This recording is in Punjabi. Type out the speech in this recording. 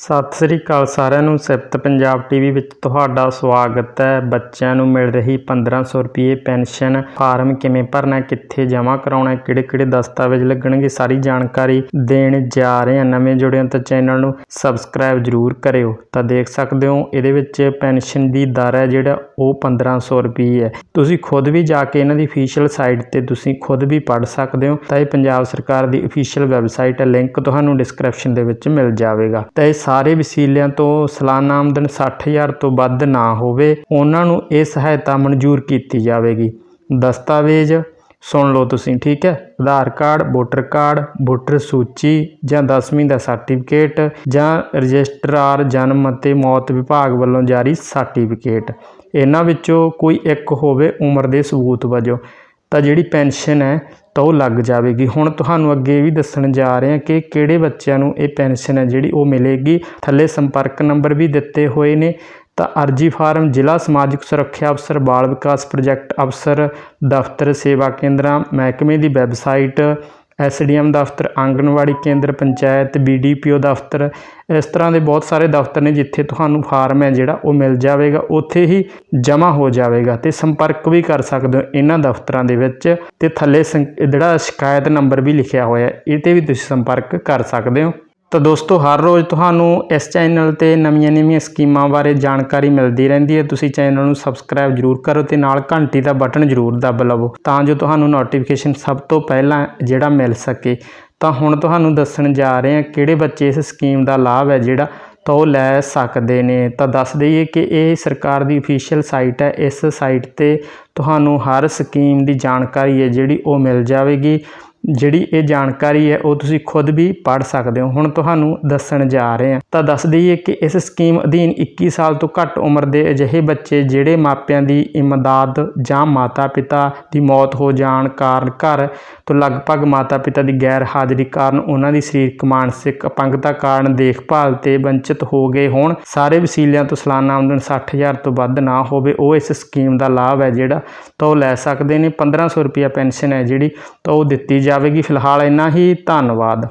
ਸਤਿ ਸ੍ਰੀ ਅਕਾਲ ਸਾਰਿਆਂ ਨੂੰ, ਸਿਫਤ ਪੰਜਾਬ ਟੀਵੀ ਵਿੱਚ ਤੁਹਾਡਾ ਸਵਾਗਤ ਹੈ। ਬੱਚਿਆਂ ਨੂੰ ਮਿਲ ਰਹੀ 1500 ਰੁਪਏ ਪੈਨਸ਼ਨ ਫਾਰਮ ਕਿਵੇਂ ਭਰਨਾ ਕਿੱਥੇ ਜਮ੍ਹਾਂ ਕਰਾਉਣਾ ਕਿਹੜੇ ਕਿਹੜੇ ਦਸਤਾਵੇਜ਼ ਲੱਗਣਗੇ, ਸਾਰੀ ਜਾਣਕਾਰੀ ਦੇਣ ਜਾ ਰਹੇ ਹਾਂ ਨਵੇਂ ਜੁੜੇ ਤਾਂ ਚੈਨਲ ਨੂੰ। ਸਬਸਕ੍ਰਾਈਬ ਜਰੂਰ ਕਰਿਓ। ਤਾਂ ਦੇਖ ਸਕਦੇ ਹੋ, ਇਹਦੇ ਵਿੱਚ ਪੈਨਸ਼ਨ ਦੀ ਦਰ ਹੈ ਜਿਹੜਾ, ਉਹ 1500 ਰੁਪਏ ਹੈ। ਤੁਸੀਂ ਖੁਦ ਵੀ ਜਾ ਕੇ ਇਹਨਾਂ ਦੀ ਅਫੀਸ਼ੀਅਲ ਸਾਈਟ ਤੇ ਤੁਸੀਂ ਖੁਦ ਵੀ ਪੜ੍ਹ ਸਕਦੇ ਹੋ। ਤਾਂ ਇਹ ਪੰਜਾਬ ਸਰਕਾਰ ਦੀ ਅਫੀਸ਼ੀਅਲ ਵੈਬਸਾਈਟ ਹੈ। ਲਿੰਕ ਤੁਹਾਨੂੰ ਡਿਸਕ੍ਰਿਪਸ਼ਨ ਦੇ ਵਿੱਚ ਮਿਲ ਜਾਵੇਗਾ। ਤਾਂ ਇਹ ਸਾਰੇ ਵਸੀਲਿਆਂ ਤੋਂ ਸਾਲਾਨਾ ਆਮਦਨ 60000 ਤੋਂ ਵੱਧ ਨਾ ਹੋਵੇ, ਉਹਨਾਂ ਨੂੰ ਇਹ ਸਹਾਇਤਾ ਮਨਜ਼ੂਰ ਕੀਤੀ ਜਾਵੇਗੀ। ਦਸਤਾਵੇਜ਼ ਸੁਣ ਲਓ ਤੁਸੀਂ, ਠੀਕ ਹੈ? Aadhaar card, voter card, voter ਸੂਚੀ ਜਾਂ 10ਵੀਂ ਦਾ ਸਰਟੀਫਿਕੇਟ ਜਾਂ ਰਜਿਸਟਰਾਰ ਜਨਮ ਅਤੇ ਮੌਤ ਵਿਭਾਗ ਵੱਲੋਂ ਜਾਰੀ ਸਰਟੀਫਿਕੇਟ। ਇਹਨਾਂ ਵਿੱਚੋਂ ਕੋਈ ਇੱਕ ਹੋਵੇ ਉਮਰ ਦੇ ਸਬੂਤ ਵਜੋਂ। ਤਾਂ ਜਿਹੜੀ ਪੈਨਸ਼ਨ ਹੈ ਤਾਂ ਉਹ ਲੱਗ ਜਾਵੇਗੀ। ਹੁਣ ਤੁਹਾਨੂੰ ਅੱਗੇ ਇਹ ਵੀ ਦੱਸਣ ਜਾ ਰਹੇ ਹਾਂ ਕਿ ਕਿਹੜੇ ਬੱਚਿਆਂ ਨੂੰ ਇਹ ਪੈਨਸ਼ਨ ਹੈ ਜਿਹੜੀ ਉਹ ਮਿਲੇਗੀ। ਥੱਲੇ ਸੰਪਰਕ ਨੰਬਰ ਵੀ ਦਿੱਤੇ ਹੋਏ ਨੇ। ਤਾਂ ਅਰਜੀ ਫਾਰਮ ਜ਼ਿਲ੍ਹਾ ਸਮਾਜਿਕ ਸੁਰੱਖਿਆ ਅਫਸਰ, ਬਾਲ ਵਿਕਾਸ ਪ੍ਰੋਜੈਕਟ ਅਫਸਰ, ਦਫ਼ਤਰ ਸੇਵਾ ਕੇਂਦਰਾਂ, ਮਹਿਕਮੇ ਦੀ ਵੈਬਸਾਈਟ ਐਸਡੀਐਮ ਦਫ਼ਤਰ, ਆਂਗਣਵਾੜੀ ਕੇਂਦਰ, ਪੰਚਾਇਤ, ਬੀਡੀਪੀਓ ਦਫ਼ਤਰ, ਇਸ ਤਰ੍ਹਾਂ ਦੇ ਬਹੁਤ ਸਾਰੇ ਦਫ਼ਤਰ ਨੇ ਜਿੱਥੇ ਤੁਹਾਨੂੰ ਫਾਰਮ ਹੈ ਜਿਹੜਾ ਉਹ ਮਿਲ ਜਾਵੇਗਾ, ਉੱਥੇ ਹੀ ਜਮ੍ਹਾਂ ਹੋ ਜਾਵੇਗਾ ਤੇ ਸੰਪਰਕ ਵੀ ਕਰ ਸਕਦੇ ਹੋ ਇਹਨਾਂ ਦਫ਼ਤਰਾਂ ਦੇ ਵਿੱਚ ਤੇ ਥੱਲੇ ਸੰ- ਜਿਹੜਾ ਸ਼ਿਕਾਇਤ ਨੰਬਰ ਵੀ ਲਿਖਿਆ ਹੋਇਆ ਇਹ ਤੇ ਵੀ ਤੁਸੀਂ ਸੰਪਰਕ ਕਰ ਸਕਦੇ ਹੋ। ਤਾਂ ਦੋਸਤੋ, ਹਰ ਰੋਜ਼ ਤੁਹਾਨੂੰ ਇਸ ਚੈਨਲ ਤੇ ਨਵੀਆਂ-ਨਵੀਆਂ ਸਕੀਮਾਂ ਬਾਰੇ ਜਾਣਕਾਰੀ ਮਿਲਦੀ ਰਹਿੰਦੀ ਹੈ। ਤੁਸੀਂ ਚੈਨਲ ਨੂੰ ਸਬਸਕ੍ਰਾਈਬ ਜਰੂਰ ਕਰੋ ਤੇ ਨਾਲ ਘੰਟੀ ਦਾ ਬਟਨ ਜਰੂਰ ਦੱਬ ਲਵੋ ਤਾਂ ਜੋ ਤੁਹਾਨੂੰ ਨੋਟੀਫਿਕੇਸ਼ਨ ਸਭ ਤੋਂ ਪਹਿਲਾਂ ਜਿਹੜਾ ਮਿਲ ਸਕੇ। ਤਾਂ ਹੁਣ ਤੁਹਾਨੂੰ ਦੱਸਣ ਜਾ ਰਹੇ ਹਾਂ ਕਿਹੜੇ ਬੱਚੇ ਇਸ ਸਕੀਮ ਦਾ ਲਾਭ ਹੈ ਜਿਹੜਾ ਤਾਂ ਉਹ ਲੈ ਸਕਦੇ ਨੇ। ਤਾਂ ਦੱਸ ਦਈਏ ਕਿ ਇਹ ਸਰਕਾਰ ਦੀ ਅਫੀਸ਼ੀਅਲ ਸਾਈਟ ਹੈ। ਇਸ ਸਾਈਟ ਤੇ ਤੁਹਾਨੂੰ ਹਰ ਸਕੀਮ ਦੀ ਜਾਣਕਾਰੀ ਹੈ ਜਿਹੜੀ ਉਹ ਮਿਲ ਜਾਵੇਗੀ। ਜਿਹੜੀ ਇਹ ਜਾਣਕਾਰੀ ਹੈ, ਉਹ ਤੁਸੀਂ ਖੁਦ ਵੀ ਪੜ੍ਹ ਸਕਦੇ ਹੋ। ਹੁਣ ਤੁਹਾਨੂੰ ਦੱਸਣ ਜਾ ਰਹੇ ਹਾਂ। ਤਾਂ ਦੱਸ ਦਈਏ ਕਿ ਇਸ ਸਕੀਮ ਅਧੀਨ 21 ਸਾਲ ਤੋਂ ਘੱਟ ਉਮਰ ਦੇ ਅਜਿਹੇ ਬੱਚੇ ਜਿਹੜੇ ਮਾਪਿਆਂ ਦੀ ਇਮਦਾਦ ਜਾਂ ਮਾਤਾ-ਪਿਤਾ ਦੀ ਮੌਤ ਹੋ ਜਾਣ ਕਾਰਨ ਘਰ ਤੋਂ ਲਗਭਗ ਮਾਤਾ-ਪਿਤਾ ਦੀ ਗੈਰ ਹਾਜ਼ਰੀ ਕਾਰਨ ਉਹਨਾਂ ਦੀ ਸਰੀਰਕ, ਮਾਨਸਿਕ ਅਪੰਗਤਾ ਕਾਰਨ ਦੇਖਭਾਲ ਤੇ ਵੰਚਿਤ ਹੋ ਗਏ ਹੋਣ। ਸਾਰੇ ਵਸੀਲਿਆਂ ਤੋਂ ਸਾਲਾਨਾ ਆਮਦਨ 60000 ਤੋਂ ਵੱਧ ਨਾ ਹੋਵੇ, ਉਹ ਇਸ ਸਕੀਮ ਦਾ ਲਾਭ ਹੈ ਜਿਹੜਾ ਤਾਂ ਉਹ ਲੈ ਸਕਦੇ ਨੇ। 1500 ਰੁਪਿਆ ਪੈਨਸ਼ਨ ਹੈ ਜਿਹੜੀ ਤਾਂ ਉਹ ਦਿੱਤੀ ਜਾਵੇਗੀ। ਫਿਲਹਾਲ ਇੰਨਾ ਹੀ। ਧੰਨਵਾਦ।